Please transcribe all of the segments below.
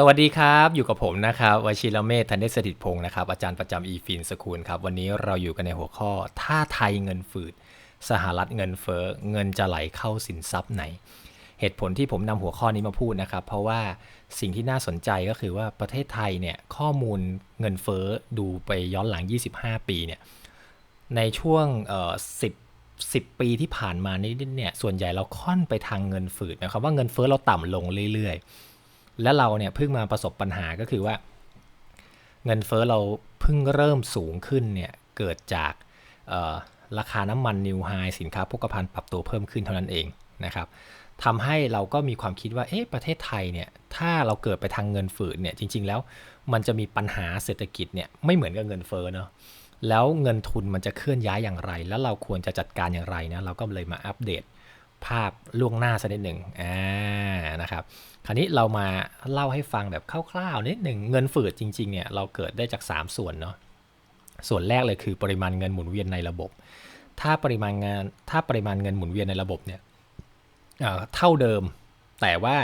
สวัสดีครับ อยู่กับผมนะครับวชิรเมธันเดสถิตพงศ์นะครับ อาจารย์ประจำอีฟินสคูลครับ วันนี้เราอยู่กันในหัวข้อ ถ้าไทยเงินฝืด สหรัฐเงินเฟ้อเงินจะไหลเข้าสินทรัพย์ไหน เหตุผลที่ผมนำหัวข้อนี้มาพูดนะครับ เพราะว่าสิ่งที่น่าสนใจก็คือว่าประเทศไทยเนี่ยข้อมูลเงินเฟ้อดูไปย้อนหลัง 25 ปีเนี่ยในช่วงเอ่อ10 10ปีที่ผ่านมานี้เนี่ยส่วนใหญ่เราค่อนไปทางเงินฝืดนะครับว่าเงินเฟ้อเราต่ำลงเรื่อยๆ และเราเนี่ยเพิ่งมาประสบปัญหาก็คือว่า เงินเฟ้อเราเพิ่งเริ่มสูงขึ้นเนี่ยเกิดจากราคาน้ำมันนิวไฮสินค้าโภคภัณฑ์ปรับตัวเพิ่มขึ้นเท่านั้นเองนะครับทำให้เราก็มีความคิดว่าเอ๊ะประเทศไทยเนี่ยถ้าเราเกิดไปทางเงินฝืดเนี่ยจริง ๆ แล้วมันจะมีปัญหาเศรษฐกิจเนี่ยไม่เหมือนกับเงินเฟ้อเนาะแล้วเงินทุนมันจะเคลื่อนย้ายอย่างไร แล้วเราควรจะจัดการอย่างไรนะเราก็เลยมาอัปเดตภาพล่วงหน้าสักนิดหนึ่งอ่านะครับ ราวนี้เรามาเล่าให้ฟังแบบคร่าวๆนิดหนึ่งเงินฝืดจริงๆเนี่ยเราเกิดได้จาก 3 ส่วนเนาะส่วนแรกเลยคือปริมาณเงินหมุนเวียนในระบบ ถ้าปริมาณงานถ้าปริมาณเงินหมุนเวียนในระบบเนี่ยเเท่าเดิม แต่ว่า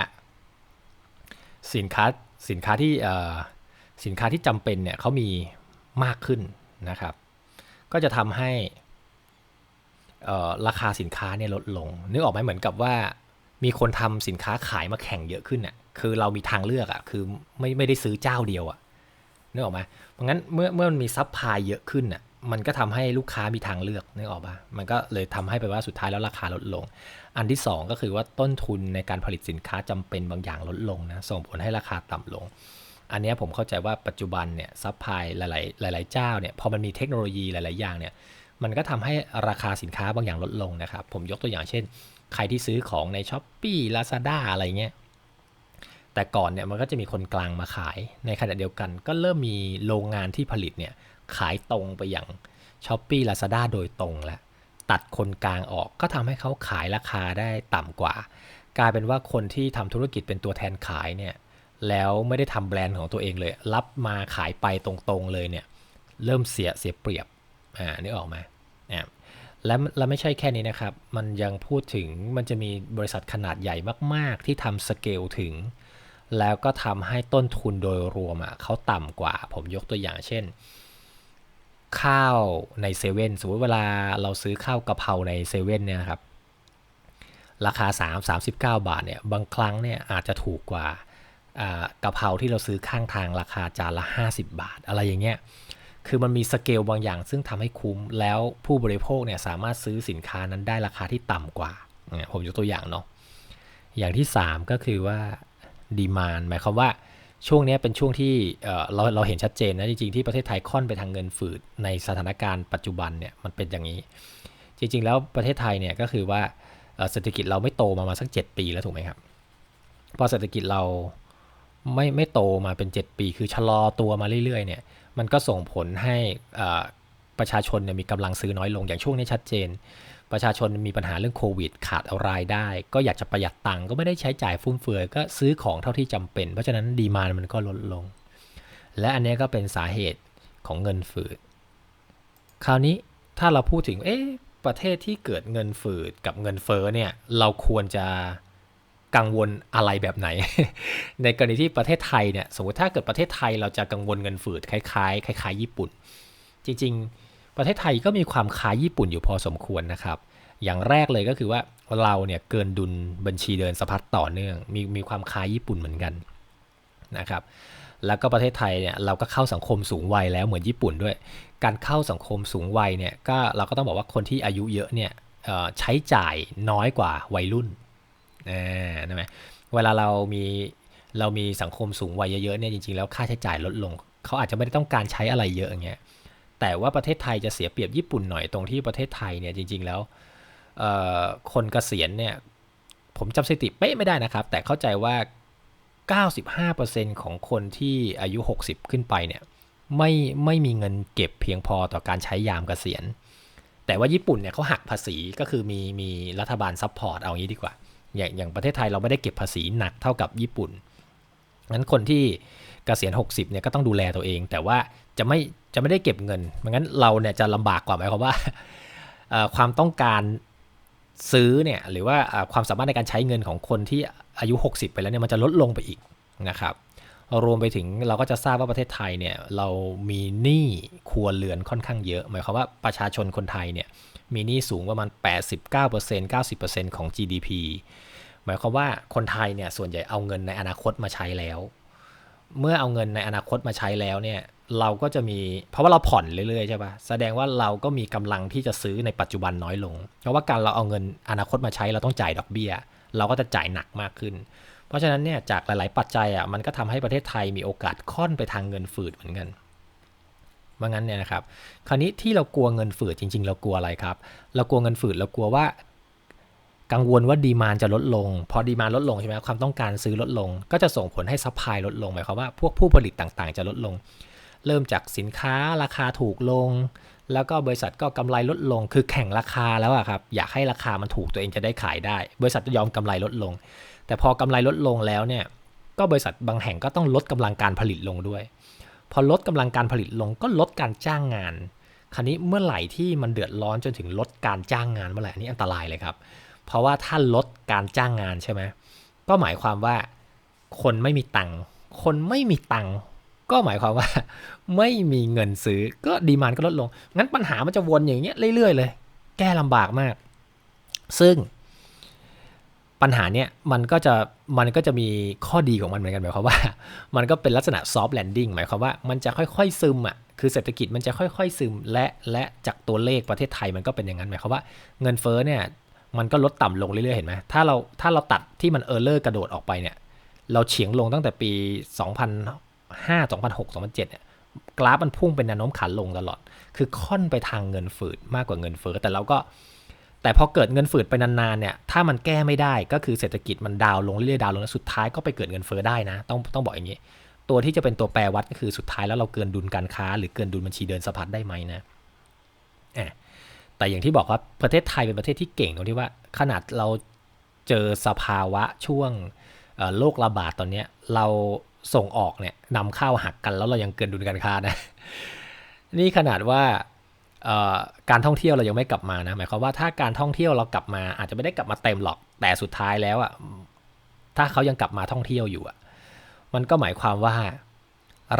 สินค้าสินค้าที่สินค้าที่จำเป็นเนี่ยเขามีมากขึ้นนะครับ ก็จะทำให้ราคาสินค้าเนี่ยลดลง นึกออกไหมเหมือนกับว่า มีคนทำสินค้าขายมาแข่งเยอะขึ้นอะ คือเรามีทางเลือกอะ คือไม่ไม่ได้ซื้อเจ้าเดียวอะนึกออกไหมเพราะงั้นเมื่อเมื่อมันมีซัพพลายเยอะขึ้นอะ มันก็ทำให้ลูกค้ามีทางเลือกนึกออกปะมันก็เลยทำให้ไปว่าสุดท้ายแล้วราคาลดลง อันที่สองก็คือว่าต้นทุนในการผลิตสินค้าจำเป็นบางอย่างลดลงนะ ส่งผลให้ราคาต่ำลง อันนี้ผมเข้าใจว่าปัจจุบันเนี่ยซัพพลายหลาย ๆ หลาย ๆ เจ้าเนี่ยพอมันมีเทคโนโลยีหลาย ๆ อย่างเนี่ย มันก็ทำให้ราคาสินค้าบางอย่างลดลงนะครับ ผมยกตัวอย่างเช่น ใครที่ซื้อของใน s h อ p e e Lazada อะไรเงี้ยแต่ก่อนเนี่ยมันก็จะมีคนกลางมาขายในขณะเดียวกัน ก็เริ่มมีโรงงานที่ผลิตเนี่ยขายตรงไปอย่าง s h อ p e e Lazada โดยตรงแล้วตัดคนกลางออกก็ทำให้เขาขายราคาได้ต่ำกว่า กลายเป็นว่าคนที่ทำธุรกิจเป็นตัวแทนขายเนี่ยแล้วไม่ได้ทำแบรนด์ของตัวเองเลย รับมาขายไปตรงๆเลยเนี่ยเริ่มเสียเสียเปรียบอ่านึกออกไหมอ่า และและไม่ใช่แค่นี้นะครับ มันยังพูดถึงมันจะมีบริษัทขนาดใหญ่มาก ๆ ที่ทำสเกลถึง แล้วก็ทำให้ต้นทุนโดยรวมอะเขาต่ำกว่า ผมยกตัวอย่างเช่น ข้าวในเซเว่นสมมติเวลาเราซื้อข้าวกะเพราในเซเว่นเนี่ยครับ ราคา 3 39 บาทเนี่ย บางครั้งเนี่ยอาจจะถูกกว่าอ่ากะเพราที่เราซื้อข้างทางราคาจานละ 50 บาท อะไรอย่างเงี้ย คือมันมีสเกลบางอย่าง ซึ่งทำให้คุ้มแล้วผู้บริโภคเนี่ยสามารถซื้อสินค้านั้นได้ราคาที่ต่ำกว่า ผมยกตัวอย่างเนาะอย่างที่ 3 ก็คือว่าดีมานหมายความว่าช่วงนี้เป็นช่วงที่เเราเราเห็นชัดเจนนะจริงๆที่ประเทศไทยค่อนไปทางเงินฝืดในสถานการณ์ปัจจุบันเนี่ยมันเป็นอย่างนี้ จริง ๆ แล้วประเทศไทยเนี่ยก็คือว่าเอ่อเศรษฐกิจเราไม่โตมามาสัก 7 ปีแล้วถูกไหมครับพอเศรษฐกิจเราไม่ไม่โตมาเป็น 7 ปี คือชะลอตัวมาเรื่อยๆเนี่ย มันก็ส่งผลให้ประชาชนนมีกำลังซื้อน้อยลงอย่างช่วงนี้ชัดเจน ประชาชนมีปัญหาเรื่องโควิด ขาดรายได้ ก็อยากจะประหยัดตังค์ก็ไม่ได้ใช้จ่ายฟุ่มเฟือย ก็ซื้อของเท่าที่จำเป็น เพราะฉะนั้นดีมานมันก็ลดลง และอันนี้ก็เป็นสาเหตุของเงินฝืด คราวนี้ถ้าเราพูดถึงเอ๊ะประเทศที่เกิดเงินฝืดกับเงินเฟ้อเนี่ยเราควรจะ กังวลอะไรแบบไหน ในกรณีที่ประเทศไทยเนี่ยสมมติถ้าเกิดประเทศไทยเราจะกังวลเงินฝืดคล้ายๆคล้ายๆญี่ปุ่น จริงๆ ประเทศไทยก็มีความคล้ายญี่ปุ่นอยู่พอสมควรนะครับ อย่างแรกเลยก็คือว่าเราเนี่ยเกินดุลบัญชีเดินสะพัดต่อเนื่องมีมีความคล้ายญี่ปุ่นเหมือนกันนะครับแล้วก็ประเทศไทยเนี่ยเราก็เข้าสังคมสูงวัยแล้วเหมือนญี่ปุ่นด้วย การเข้าสังคมสูงวัยเนี่ยก็เราก็ต้องบอกว่าคนที่อายุเยอะเนี่ยใช้จ่ายน้อยกว่าวัยรุ่น อ่าใช่ไหมเวลาเรามีเรามีสังคมสูงวัยเยอะๆเนี่ยจริงๆแล้วค่าใช้จ่ายลดลง เขาอาจจะไม่ได้ต้องการใช้อะไรเยอะอย่างเงี้ยแต่ว่าประเทศไทยจะเสียเปรียบญี่ปุ่นหน่อยตรงที่ประเทศไทยเนี่ยจริง ๆแล้วคนเกษียณเนี่ยผมจำสถิติเป๊ะไม่ได้นะครับ แต่เข้าใจว่า 95%ของคนที่อายุ 60 ขึ้นไปเนี่ยไม่ไม่มีเงินเก็บเพียงพอต่อการใช้ยามเกษียณ แต่ว่าญี่ปุ่นเนี่ยเขาหักภาษีก็คือมีมีรัฐบาลซัพพอร์ตเอางี้ดีกว่า อย่างอย่างประเทศไทยเราไม่ได้เก็บภาษีหนักเท่ากับญี่ปุ่นงั้นคนที่เกษียณ 60เนี่ยก็ต้องดูแลตัวเอง แต่ว่าจะไม่จะไม่ได้เก็บเงินมงั้นเราเนี่ยจะลำบากกว่าหมายความว่าความต้องการซื้อเนี่ยหรือว่าอ่าความสามารถในการใช้เงินของคนที่อายุ 60 ไปแล้วเนี่ยมันจะลดลงไปอีกนะครับรวมไปถึงเราก็จะทราบว่าประเทศไทยเนี่ยเรามีหนี้ครัวเรือนค่อนข้างเยอะ หมายความว่าประชาชนคนไทยเนี่ย มีหนี้สูงประมาณ 89% 90%ของ GDP หมายความว่าคนไทยเนี่ยส่วนใหญ่เอาเงินในอนาคตมาใช้แล้ว เมื่อเอาเงินในอนาคตมาใช้แล้วเนี่ยเราก็จะมีเพราะว่าเราผ่อนเรื่อยๆใช่ปะแสดงว่าเราก็มีกำลังที่จะซื้อในปัจจุบันน้อยลง เพราะว่าการเราเอาเงินอนาคตมาใช้เราต้องจ่ายดอกเบี้ย เราก็จะจ่ายหนักมากขึ้น เพราะฉะนั้นเนี่ยจากหลายๆปัจจัยอะมันก็ทำให้ประเทศไทยมีโอกาสค่อนไปทางเงินฝืดเหมือนกัน ว่างั้นเนี่ยนะครับ คราวนี้ที่เรากลัวเงินฝืดจริง ๆ เรากลัวอะไรครับ เรากลัวเงินฝืดเรากลัวว่ากังวลว่าดีมานจะลดลง พอดีมานลดลงใช่ไหมความต้องการซื้อลดลง ก็จะส่งผลให้ซัพพลายลดลงหมายความว่าพวกผู้ผลิตต่างๆ จะลดลง เริ่มจากสินค้าราคาถูกลง แล้วก็บริษัทก็กำไรลดลง คือแข่งราคาแล้วอะครับ อยากให้ราคามันถูกตัวเองจะได้ขายได้ บริษัทจะยอมกำไรลดลง แต่พอกำไรลดลงแล้วเนี่ย ก็บริษัทบางแห่งก็ต้องลดกำลังการผลิตลงด้วย พอลดกำลังการผลิตลงก็ลดการจ้างงาน คราวนี้เมื่อไหร่ที่มันเดือดร้อนจนถึงลดการจ้างงานเมื่อไหร่อันนี้อันตรายเลยครับ เพราะว่าถ้าลดการจ้างงานใช่ไหมก็หมายความว่าคนไม่มีตังค์คนไม่มีตังค์ก็หมายความว่า ไม่มีเงินซื้อก็ดีมานก็ลดลง งั้นปัญหามันจะวนอย่างเงี้ยเรื่อยๆเลย แก้ลำบากมาก ซึ่ง ปัญหาเนี้ยมันก็จะมันก็จะมีข้อดีของมันเหมือนกันหมายความว่า มันก็เป็นลักษณะซอฟต์แลนดิ้งหมายความว่ามันจะค่อยๆซึมอะคือเศรษฐกิจมันจะค่อยๆซึมและและจากตัวเลขประเทศไทยมันก็เป็นอย่างนั้นหมายความว่าเงินเฟ้อเนี่ยมันก็ลดต่ำลงเรื่อยๆเห็นไหมถ้าเราถ้าเราตัดที่มันเออร์เลอร์กระโดดออกไปเนี่ยเราเฉียงลงตั้งแต่ปี 2005 2006 2007เนี่ยกราฟมันพุ่งเป็นแนวโน้มขาลงตลอด คือค่อนไปทางเงินฝืดมากกว่าเงินเฟ้อแต่เราก็ แต่พอเกิดเงินฝืดไปนานๆเนี่ยถ้ามันแก้ไม่ได้ก็คือเศรษฐกิจมันดาวลงเรื่อยๆดาวลงแล้วสุดท้ายก็ไปเกิดเงินเฟ้อได้นะ ต้องต้องบอกอย่างนี้ ตัวที่จะเป็นตัวแปรวัดก็คือสุดท้ายแล้วเราเกินดุลการค้า หรือเกินดุลบัญชีเดินสะพัดได้ไหมนะแต่อย่างที่บอกว่าประเทศไทยเป็นประเทศที่เก่งตรงที่ว่า ขนาดเราเจอสภาวะช่วงโรคระบาดตอนนี้เราส่งออกเนี่ยนำเข้าหักกันแล้วเรายังเกินดุลการค้านะ นี่ขนาดว่า การท่องเที่ยวเรายังไม่กลับมานะหมายความว่าถ้าการท่องเที่ยวเรากลับมา อาจจะไม่ได้กลับมาเต็มหรอกแต่สุดท้ายแล้วอะถ้าเขายังกลับมาท่องเที่ยวอยู่อะมันก็หมายความว่า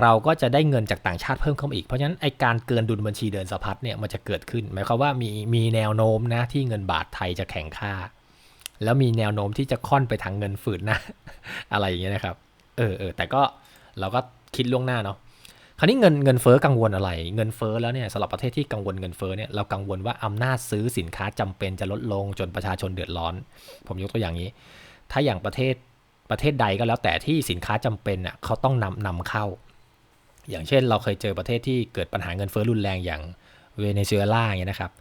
เราก็จะได้เงินจากต่างชาติเพิ่มเข้ามาอีก เพราะฉะนั้นไอการเกินดุลบัญชีเดินสะพัดเนี่ยมันจะเกิดขึ้น หมายความว่ามีมีแนวโน้มนะที่เงินบาทไทยจะแข็งค่า แล้วมีแนวโน้มที่จะค่อนไปทางเงินฝืดนะ อะไรอย่างเงี้ยนะครับ เออเออแต่ก็เราก็คิดล่วงหน้าเนาะ คราวนี้เงินเงินเฟ้อกังวลอะไร เงินเฟ้อแล้วเนี่ยสำหรับประเทศที่กังวลเงินเฟ้อเนี่ยเรากังวลว่าอำนาจซื้อสินค้าจำเป็นจะลดลงจนประชาชนเดือดร้อน ผมยกตัวอย่างนี้ ถ้าอย่างประเทศประเทศใดก็แล้วแต่ที่สินค้าจำเป็นอะเขาต้องนำนำเข้า อย่างเช่นเราเคยเจอประเทศที่เกิดปัญหาเงินเฟ้อรุนแรงอย่างเวเนซุเอลาอย่างเงี้ยนะครับ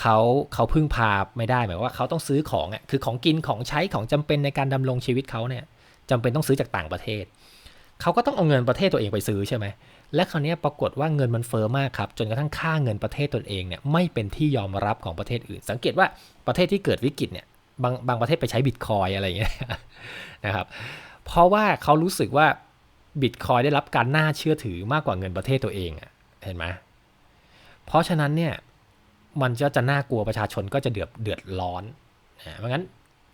เขาเขาพึ่งพาไม่ได้หมายว่าเขาต้องซื้อของอะคือของกินของใช้ของจำเป็นในการดำรงชีวิตเขาเนี่ยจำเป็นต้องซื้อจากต่างประเทศ เขาก็ต้องเอาเงินประเทศตัวเองไปซื้อใช่ไหม และคราวนี้ปรากฏว่าเงินมันเฟอ้อมากครับ จนกระทั่งค่าเงินประเทศตนเองเนี่ยไม่เป็นที่ยอมรับของประเทศอื่น สังเกตว่าประเทศที่เกิดวิกฤตเนี่ยบางบางประเทศไปใช้บิตคอยอะไรอย่างเงี้ยนะครับเพราะว่าเขารู้สึกว่าบิตคอยได้รับการน่าเชื่อถือมากกว่าเงินประเทศตัวเองอะเห็นไหมเพราะฉะนั้นเนี่ยมันจะจะน่ากลัวประชาชนก็จะเดือดเดือดร้อนเพราะงั้น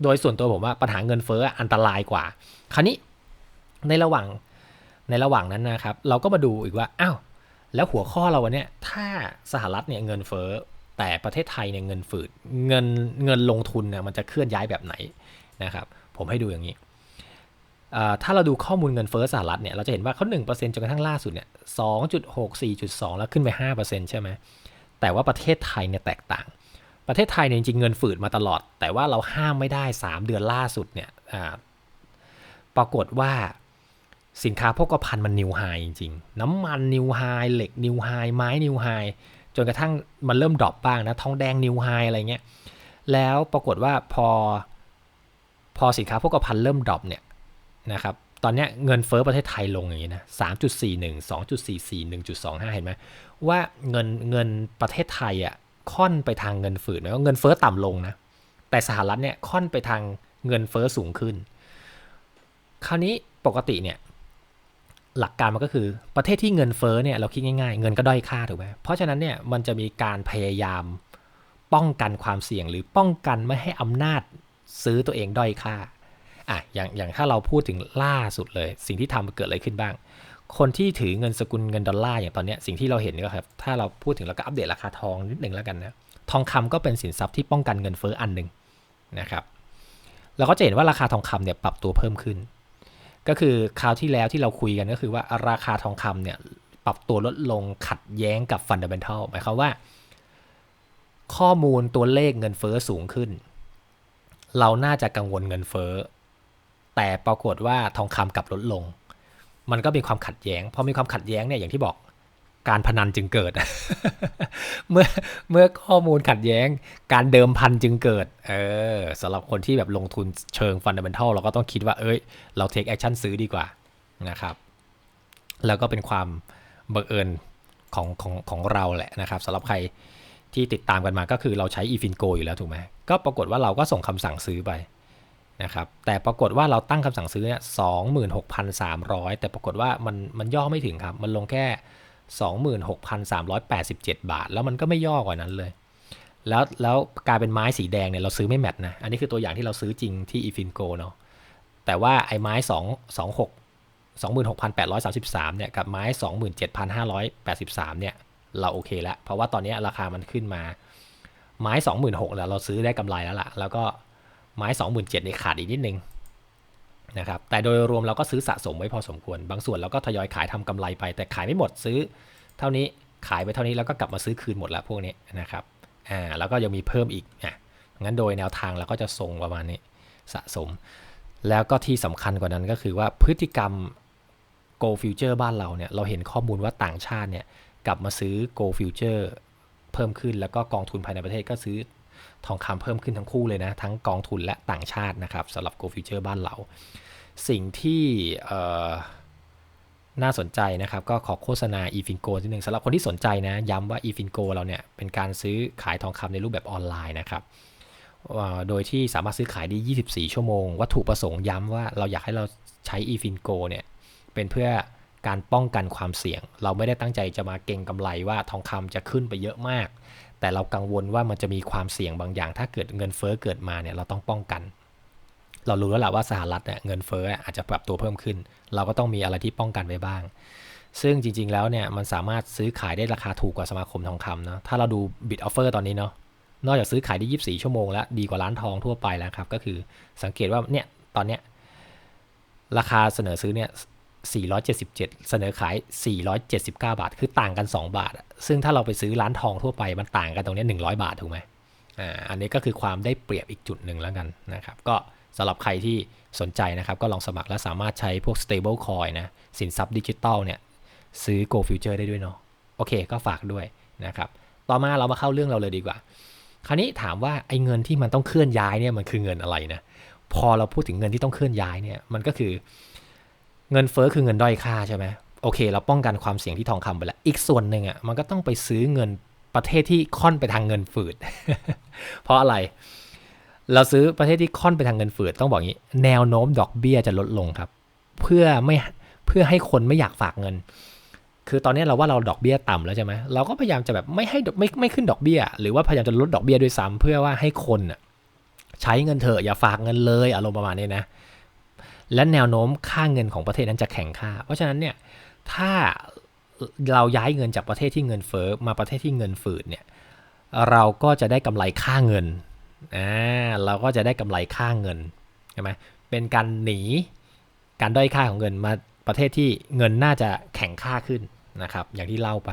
โดยส่วนตัวผมว่าปัญหาเงินเฟ้ออันตรายกว่า คราวนี้ในระหว่าง ในระหว่างนั้นนะครับ เราก็มาดูอีกว่าอ้าวแล้วหัวข้อเราวันนี้ถ้าสหรัฐเนี่ยเงินเฟ้อแต่ประเทศไทยเนี่ยเงินฝืดเงินเงินลงทุนเนี่ยมันจะเคลื่อนย้ายแบบไหนนะครับ ผมให้ดูอย่างนี้ถ้าเราดูข้อมูลเงินเฟ้อสหรัฐเนี่ยเราจะเห็นว่าเขาหนึ่งเปอร์เซ็นต์จนกระทั่งล่าสุดเนี่ยสองจุดหกสี่จุดสองแล้วขึ้นไปห้าเปอร์เซ็นต์ใช่ไหมแต่ว่าประเทศไทยเนี่ยแตกต่าง ประเทศไทยเนี่ยจริงเงินฝืดมาตลอด แต่ว่าเราห้ามไม่ได้สามเดือนล่าสุดเนี่ยปรากฏว่า สินค้าพกพันมันนิวไฮจริงๆ น้ำมันนิวไฮเหล็กนิวไฮไม้นิวไฮจนกระทั่งมันเริ่มดรอปบ้างนะทองแดงนิวไฮอะไรเงี้ยแล้วปรากฏว่าพอพอสินค้าพกพันเริ่มดรอปเนี่ยนะครับตอนนี้เงินเฟ้อประเทศไทยลงอย่างนี้นะสามจุดสี่หนึ่งสองจุดสี่สี่หนึ่งจุดสองห้าเห็นไหมว่าเงินเงินประเทศไทยอะค่อนไปทางเงินฝืดหมายว่าเงินเฟ้อต่ำลงนะ แต่สหรัฐเนี่ยค่อนไปทางเงินเฟ้อสูงขึ้น คราวนี้ปกติเนี่ย หลักการมันก็คือประเทศที่เงินเฟ้อเนี่ยเราคิดง่ายๆ เงินก็ด้อยค่าถูกไหมเพราะฉะนั้นเนี่ยมันจะมีการพยายามป้องกันความเสี่ยงหรือป้องกันไม่ให้อำนาจซื้อตัวเองด้อยค่าอะอย่างอย่างถ้าเราพูดถึงล่าสุดเลย สิ่งที่ทำเกิดอะไรขึ้นบ้าง คนที่ถือเงินสกุลเงินดอลลาร์อย่างตอนนี้สิ่งที่เราเห็นก็ครับถ้าเราพูดถึงแล้วก็อัปเดตราคาทองนิดหนึ่งแล้วกันนะทองคำก็เป็นสินทรัพย์ที่ป้องกันเงินเฟ้ออันหนึ่งนะครับเราก็จะเห็นว่าราคาทองคำเนี่ยปรับตัวเพิ่มขึ้น ก็คือคราวที่แล้วที่เราคุยกันก็คือว่าราคาทองคำเนี่ยปรับตัวลดลงขัดแย้งกับฟันเดเมนทัลหมายความว่า ข้อมูลตัวเลขเงินเฟ้อสูงขึ้น เราน่าจะกังวลเงินเฟ้อแต่ปรากฏว่าทองคำกลับลดลง มันก็มีความขัดแย้งพอมีความขัดแย้งเนี่ยอย่างที่บอก การพนันจึงเกิด เมื่อเมื่อข้อมูลขัดแย้ง การเดิมพันจึงเกิด เออสำหรับคนที่แบบลงทุนเชิงฟันเดเมนทัลเราก็ต้องคิดว่า เอ้ย เราเทคแอคชั่นซื้อดีกว่านะครับ แล้วก็เป็นความบังเอิญของของของเราแหละนะครับสำหรับใครที่ติดตามกันมาก็คือเราใช้ e f i n g o อยู่แล้วถูกไหมก็ปรากฏว่าเราก็ส่งคำสั่งซื้อไปนะครับแต่ปรากฏว่าเราตั้งคำสั่งซื้อเนี่ยสองหมื่นหกพันสามร้อยแต่ปรากฏว่ามันมันย่อไม่ถึงครับ มันลงแค่ สองหมื่นหกพันสามร้อยแปดสิบเจ็ดบาท แล้วมันก็ไม่ย่อกว่านั้นเลย แล้วแล้วกลายเป็นไม้สีแดงเนี่ยเราซื้อไม่แมทนะ อันนี้คือตัวอย่างที่เราซื้อจริงที่ e f i n g o เนาะแต่ว่าไอ้ไม้สองสองหก26,833เนี่ยกับไม้ 27,583เนี่ยเราโอเคแล้ว เพราะว่าตอนนี้ราคามันขึ้นมาไม้ 26,000แล้วเราซื้อได้กำไรแล้วล่ะ แล้วก็ไม้ 27,000นี่ขาดอีกนิดนึง นะครับแต่โดยรวมเราก็ซื้อสะสมไว้พอสมควร บางส่วนเราก็ทยอยขายทำกำไรไป แต่ขายไม่หมดซื้อ เท่านี้ขายไปเท่านี้แล้วก็กลับมาซื้อคืนหมดแล้วพวกนี้นะครับอ่าแล้วก็ยังมีเพิ่มอีกอะงั้นโดยแนวทางเราก็จะทรงประมาณนี้สะสม แล้วก็ที่สำคัญกว่านั้นก็คือว่าพฤติกรรม Go Future บ้านเราเนี่ยเราเห็นข้อมูลว่าต่างชาติเนี่ยกลับมาซื้อ Go Future เพิ่มขึ้นแล้วก็กองทุนภายในประเทศก็ซื้อทองคำเพิ่มขึ้นทั้งคู่เลยนะ ทั้งกองทุนและต่างชาตินะครับสำหรับ Go Future บ้านเรา สิ่งที่น่าสนใจนะครับ ก็ขอโฆษณา eFingo ทีหนึ่งสำหรับคนที่สนใจนะ ย้ำว่า eFingo เราเนี่ยเป็นการซื้อขายทองคำในรูปแบบออนไลน์นะครับโดยที่สามารถซื้อขายได้ 24 ชั่วโมง วัตถุประสงค์ย้ำว่าเราอยากให้เราใช้ eFingo เนี่ยเป็นเพื่อการป้องกันความเสี่ยง เราไม่ได้ตั้งใจจะมาเก็งกำไรว่าทองคำจะขึ้นไปเยอะมาก แต่เรากังวลว่ามันจะมีความเสี่ยงบางอย่าง ถ้าเกิดเงินเฟ้อเกิดมาเนี่ยเราต้องป้องกัน เรารู้แล้วแหละว่าสหรัฐเนี่ยเงินเฟ้ออาจจะปรับตัวเพิ่มขึ้น เราก็ต้องมีอะไรที่ป้องกันไว้บ้าง ซึ่งจริง ๆ แล้วเนี่ยมันสามารถซื้อขายได้ราคาถูกกว่าสมาคมทองคำนะถ้าเราดูบิตออฟเฟอร์ตอนนี้เนาะนอกจากซื้อขายได้ 24 ชั่วโมงแล้วดีกว่าร้านทองทั่วไปแล้วครับ ก็คือสังเกตว่าเนี่ยตอนเนี้ยราคาเสนอซื้อเนี่ย 477 เสนอขาย 479 บาท คือต่างกัน 2 บาท ซึ่งถ้าเราไปซื้อร้านทองทั่วไปมันต่างกันตรงนี้ 100 บาทถูกไหมอ่าอันนี้ก็คือความได้เปรียบอีกจุดหนึ่งแล้วกันนะครับ ก็ สำหรับใครที่สนใจนะครับ ก็ลองสมัครและสามารถใช้พวก stable coin นะ สินทรัพย์ดิจิตอลเนี่ย ซื้อ go future ได้ด้วยเนาะโอเค ก็ฝากด้วยนะครับ ต่อมาเรามาเข้าเรื่องเราเลยดีกว่า คราวนี้ถามว่าไอ้เงินที่มันต้องเคลื่อนย้ายเนี่ยมันคือเงินอะไรนะพอเราพูดถึงเงินที่ต้องเคลื่อนย้ายเนี่ยมันก็คือเงินเฟอ้อคือเงินด้อยค่าใช่ไหมโอเค เราป้องกันความเสี่ยงที่ทองคำไปแล้ว อีกส่วนหนึ่งอะมันก็ต้องไปซื้อเงินประเทศที่ค่อนไปทางเงินฝืด เพราะอะไร เราซื้อประเทศที่ค่อนไปทางเงินฝืดต้องบอกงี้ แนวโน้มดอกเบี้ยจะลดลงครับ เพื่อไม่เพื่อให้คนไม่อยากฝากเงิน คือตอนนี้เราว่าเราดอกเบี้ยต่ำแล้วใช่ไหมเราก็พยายามจะแบบไม่ให้ไม่ไม่ขึ้นดอกเบี้ย หรือว่าพยายามจะลดดอกเบี้ยด้วยซ้ำเพื่อว่าให้คนใช้เงินเถอะอย่าฝากเงินเลยอารมณ์ประมาณนี้นะ และแนวโน้มค่าเงินของประเทศนั้นจะแข็งค่า เพราะฉะนั้นเนี่ยถ้าเราย้ายเงินจากประเทศที่เงินเฟ้อมาประเทศที่เงินฝืดเนี่ยเราก็จะได้กำไรค่าเงิน อ่าเราก็จะได้กำไรค่าเงินใช่ไหมเป็นการหนีการด้อยค่าของเงินมาประเทศที่เงินน่าจะแข็งค่าขึ้นนะครับ อย่างที่เล่าไป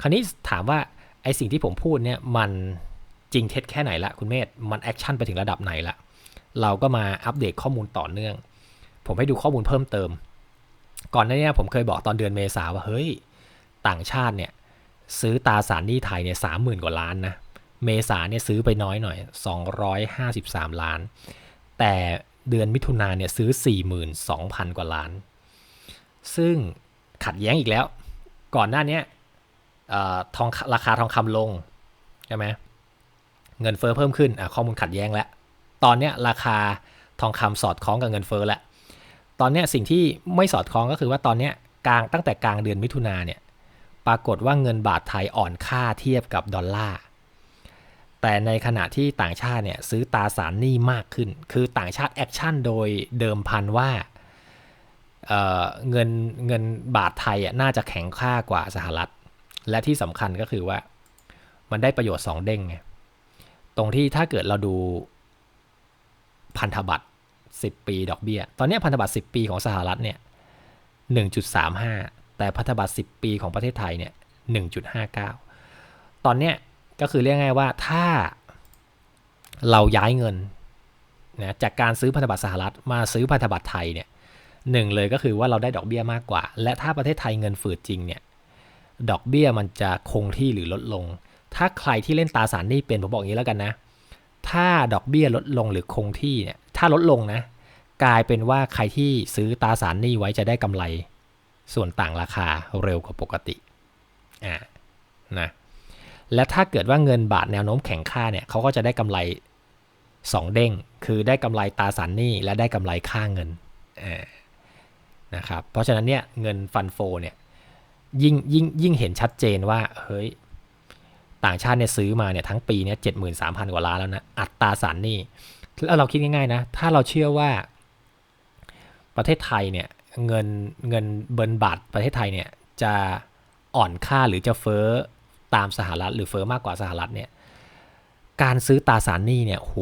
คราวนี้ถามว่าไอสิ่งที่ผมพูดเนี่ยมันจริงเท็จแค่ไหนละคุณเมธมันแอคชั่นไปถึงระดับไหนละเราก็มาอัปเดตข้อมูลต่อเนื่อง ผมให้ดูข้อมูลเพิ่มเติม ก่อนหน้านี้ผมเคยบอกตอนเดือนเมษาว่าเฮ้ย ต่างชาติเนี่ยซื้อตาสารหนี้ไทยเนี่ยสามหมื่นกว่าล้านนะ เมษาเนี่ยซื้อไปน้อยหน่อย 253 ล้าน แต่เดือนมิถุนาเนี่ยซื้อ 42,000 กว่าล้าน ซึ่งขัดแย้งอีกแล้ว ก่อนหน้านี้ทองราคาทองคำลง ใช่ไหมเงินเฟอ้อเพิ่มขึ้นข้อมูลขัดแย้งแล้ว ตอนนี้ราคาทองคำสอดคล้องกับเงินเฟอ้อแล้ว ตอนนี้สิ่งที่ไม่สอดคล้องก็คือว่าตอนนี้กลางตั้งแต่กลางเดือนมิถุนาเนี่ย ปรากฏว่าเงินบาทไทยอ่อนค่าเทียบกับดอลลาร์ แต่ในขณะที่ต่างชาติเนี่ยซื้อตาสารหนี้มากขึ้น คือต่างชาติแอคชั่นโดยเดิมพันว่าเเงินเงินบาทไทยอะน่าจะแข็งค่ากว่าสหรัฐ และที่สำคัญก็คือว่ามันได้ประโยชน์สองเด้งไง ตรงที่ถ้าเกิดเราดูพันธบัตร 10 ปีดอกเบี้ย ตอนนี้พันธบัตร 10 ปีของสหรัฐเนี่ย 1.35 แต่พันธบัตร 10 ปีของประเทศไทยเนี่ย 1.59 ตอนเนี้ย ก็คือเรียกง่ายว่าถ้าเราย้ายเงินนะจากการซื้อพันธบัตรสหรัฐมาซื้อพันธบัตรไทยเนี่ยหนึ่งเลยก็คือว่าเราได้ดอกเบี้ยมากกว่า และถ้าประเทศไทยเงินฝืดจริงเนี่ยดอกเบี้ยมันจะคงที่หรือลดลง ถ้าใครที่เล่นตราสารหนี้เป็นผมบอกอย่างนี้แล้วกันนะ ถ้าดอกเบี้ยลดลงหรือคงที่เนี่ยถ้าลดลงนะ กลายเป็นว่าใครที่ซื้อตราสารหนี้ไว้จะได้กำไร ส่วนต่างราคาเร็วกว่าปกติอ่านะ และถ้าเกิดว่าเงินบาทแนวโน้มแข็งค่าเนี่ยเขาก็จะได้กำไร 2 เด้ง คือได้กำไรตาสารหนี้และได้กำไรค่าเงินนะครับ เพราะฉะนั้นเนี่ยเงินฟันโฟเนี่ยยิ่งยิ่งยิ่งเห็นชัดเจนว่าเฮ้ยต่างชาติเนี่ยซื้อมาเนี่ยทั้งปีเนี่ยเจ็ดหมื่นสามพันกว่าล้านแล้วนะอัตราสารหนี้แล้วเราคิดง่ายๆนะถ้าเราเชื่อว่าประเทศไทยเนี่ยเงินเงินเบิร์นบาทประเทศไทยเนี่ยจะอ่อนค่าหรือจะเฟ้อ ตามสหรัฐหรือเฟ้อมากกว่าสหรัฐเนี่ยการซื้อตราสารหนี้เนี่ยโห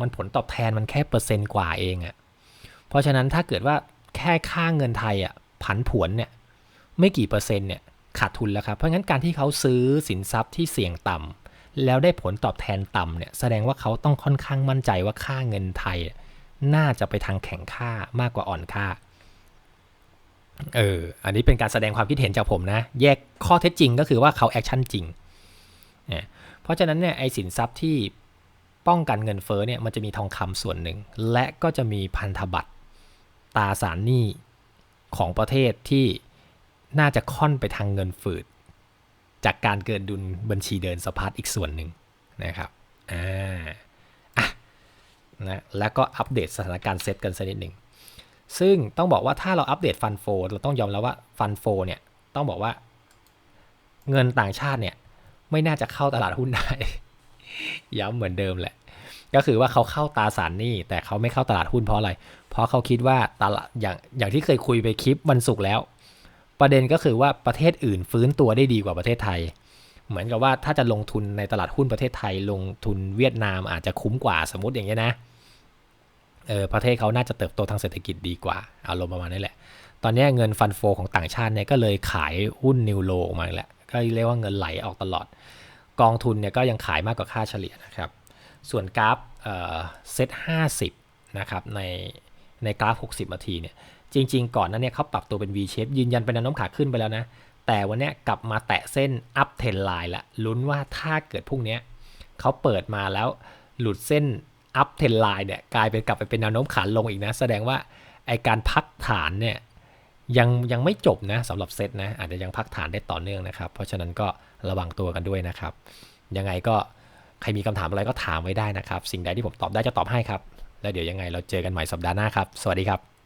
มันผลตอบแทนมันแค่เปอร์เซนต์กว่าเองอะ่ะเพราะฉะนั้นถ้าเกิดว่าแค่ค่าเงินไทยอะผันผวนเนี่ยไม่กี่เปอร์เซ็นต์เนี่ยขาดทุนแล้วครับ เพราะงั้นการที่เขาซื้อสินทรัพย์ที่เสี่ยงต่ำแล้วได้ผลตอบแทนต่ำเนี่ยแสดงว่าเขาต้องค่อนข้างมั่นใจว่าค่าเงินไทย น่าจะไปทางแข็งค่ามากกว่าอ่อนค่า เออ อันนี้เป็นการแสดงความคิดเห็นจากผมนะ แยกข้อเท็จจริงก็คือว่าเขาแอคชั่นจริงเนี่ยเพราะฉะนั้นเนี่ยไอสินทรัพย์ที่ป้องกันเงินเฟ้อเนี่ยมันจะมีทองคำส่วนหนึ่ง และก็จะมีพันธบัตรตราสารหนี้ของประเทศที่น่าจะค่อนไปทางเงินฝืด จากการเกินดุลบัญชีเดินสะพัดอีกส่วนหนึ่งนะครับอ่าอะนะแล้วก็อัปเดตสถานการณ์เซตกันสักนิดหนึ่ง ซึ่งต้องบอกว่าถ้าเราอัปเดตฟันโฟเราต้องยอมแล้วว่าฟันโฟเนี่ยต้องบอกว่า เงินต่างชาติเนี่ยไม่น่าจะเข้าตลาดหุ้นได้ ย้ำเหมือนเดิมแหละ ก็คือว่าเขาเข้าตาสารนี้แต่เขาไม่เข้าตลาดหุ้นเพราะอะไร เพราะเขาคิดว่าตลาดอย่างอย่างที่เคยคุยไปคลิปวันศุกร์แล้ว ประเด็นก็คือว่าประเทศอื่นฟื้นตัวได้ดีกว่าประเทศไทย เหมือนกับว่าถ้าจะลงทุนในตลาดหุ้นประเทศไทย ลงทุนเวียดนามอาจจะคุ้มกว่าสมมติอย่างเงี้ยนะ เออประเทศเขาน่าจะเติบโตทางเศรษฐกิจดีกว่าอารมณ์ประมาณนี้แหละ ตอนนี้เงินฟันโฟของต่างชาติเนี่ยก็เลยขายหุ้นนิวโลออกมาแหละก็เรียกว่าเงินไหลออกตลอด กองทุนเนี่ยก็ยังขายมากกว่าค่าเฉลี่ยนะครับ ส่วนกราฟเซ็ตห้าสิบนะครับในในกราฟ 60 นาทีเนี่ยจริง ๆ ก่อนนั้นเนี่ยเขาปรับตัวเป็น V shape ยืนยันเป็นแนวโน้มขาขึ้นไปแล้วนะ แต่วันนี้กลับมาแตะเส้น up trend line ละลุ้นว่าถ้าเกิดพรุ่งนี้เขาเปิดมาแล้วหลุดเส้น up trend line เนี่ยกลายเป็นกลับไปเป็นแนวโน้มขาลงอีกนะ แสดงว่าไอการพักฐานเนี่ยยังยังไม่จบนะสำหรับเซตนะอาจจะยังพักฐานได้ต่อเนื่องนะครับ เพราะฉะนั้นก็ระวังตัวกันด้วยนะครับ ยังไงก็ใครมีคำถามอะไรก็ถามไว้ได้นะครับ สิ่งใดที่ผมตอบได้จะตอบให้ครับ แล้วเดี๋ยวยังไงเราเจอกันใหม่สัปดาห์หน้าครับ สวัสดีครับ